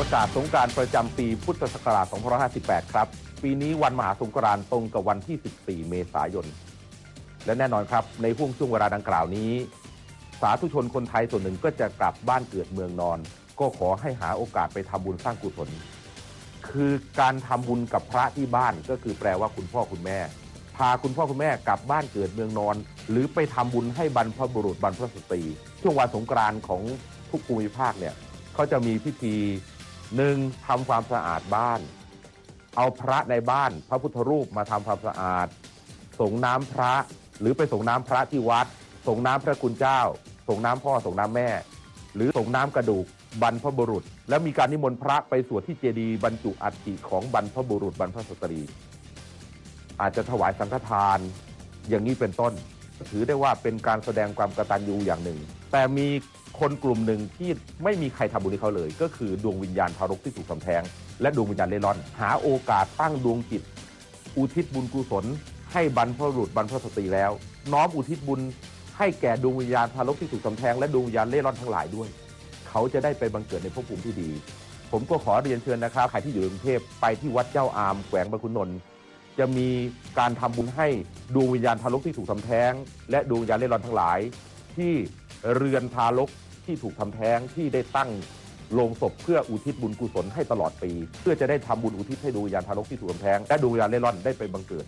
ประกาศสงการประจำปีพุทธศักราช 2558 ครับ ปีนี้วันมหาสงกรานต์ตรงกับวันที่ 14 เมษายน และแน่นอนครับ ในห่วงช่วงเวลาดังกล่าวนี้ สาธุชนคนไทยส่วนหนึ่งก็จะกลับบ้านเกิดเมืองนอน ก็ขอให้หาโอกาสไปทำบุญสร้างกุศล คือการทำบุญกับพระที่บ้านก็คือแปลว่าคุณพ่อคุณแม่ พาคุณพ่อคุณแม่กลับบ้านเกิดเมืองนอน หรือไปทำบุญให้บรรพบุรุษบรรพสตรี ช่วงวันสงกรานต์ของทุกภูมิภาคเนี่ยเขาจะมีพิธี หนึ่งทำความสะอาดบ้าน เอาพระในบ้าน พระพุทธรูปมาทำความสะอาด ส่งน้ำพระหรือไปส่งน้ำพระที่วัด ส่งน้ำพระคุณเจ้า ส่งน้ำพ่อส่งน้ำแม่ หรือส่งน้ำกระดูกบรรพบุรุษ แล้วมีการนิมนต์พระไปสวดที่เจดีย์บรรจุอัฐิของบรรพบุรุษบรรพสตรี อาจจะถวายสังฆทาน อย่างนี้เป็นต้น ถือได้ว่าเป็นการแสดงความกตัญญูอย่างหนึ่ง แต่มี คนกลุ่มหนึ่งที่ไม่มีใครทำบุญให้เขาเลย ก็คือดวงวิญญาณทารกที่ถูกทำแท้ง และดวงวิญญาณเล่ร่อน หาโอกาสตั้งดวงจิต อุทิศบุญกุศล ให้บรรพบุรุษบรรพสตรีแล้ว น้อมอุทิศบุญให้แก่ดวงวิญญาณทารกที่ถูกทำแท้งและดวงวิญญาณเล่ร่อนทั้งหลายด้วย เขาจะได้ไปบังเกิดในภพภูมิที่ดี ผมก็ขอเรียนเชิญนะครับใครที่อยู่กรุงเทพไปที่วัดเจ้าอามแขวงบางขุนนนท์จะมีการทำบุญให้ดวงวิญญาณทารกที่ถูกทำแท้ง และดวงวิญญาณเล่ร่อนทั้งหลาย ที่ เรือนทารกที่ถูกทำแท้งที่ได้ตั้งโลงศพเพื่ออุทิศบุญกุศลให้ตลอดปี เพื่อจะได้ทำบุญอุทิศให้ดวงวิญญาณทารกที่ถูกทำแท้งและดวงวิญญาณเล่ร่อนได้ไปบังเกิด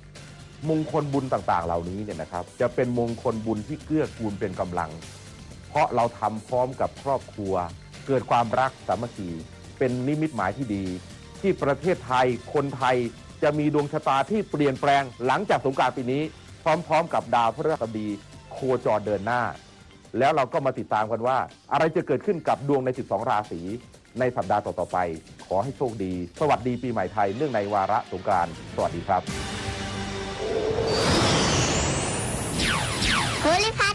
มงคลบุญต่างๆ เหล่านี้เนี่ยนะครับจะเป็นมงคลบุญที่เกื้อกูลเป็นกำลัง เพราะเราทำพร้อมกับครอบครัว เกิดความรักสามัคคีเป็นนิมิตหมายที่ดี ที่ประเทศไทยคนไทยจะมีดวงชะตาที่เปลี่ยนแปลงหลังจากสงกรารปีนี้ พร้อม ๆ กับดาวพฤหัสบดีโคจรเดินหน้า แล้วเราก็มาติดตามกันว่า อะไรจะเกิดขึ้นกับดวงใน 12 ราศีในสัปดาห์ต่อๆไป ขอให้โชคดี สวัสดีปีใหม่ไทยเนื่องในวาระสงกรานต์สวัสดีครับโพลิพัท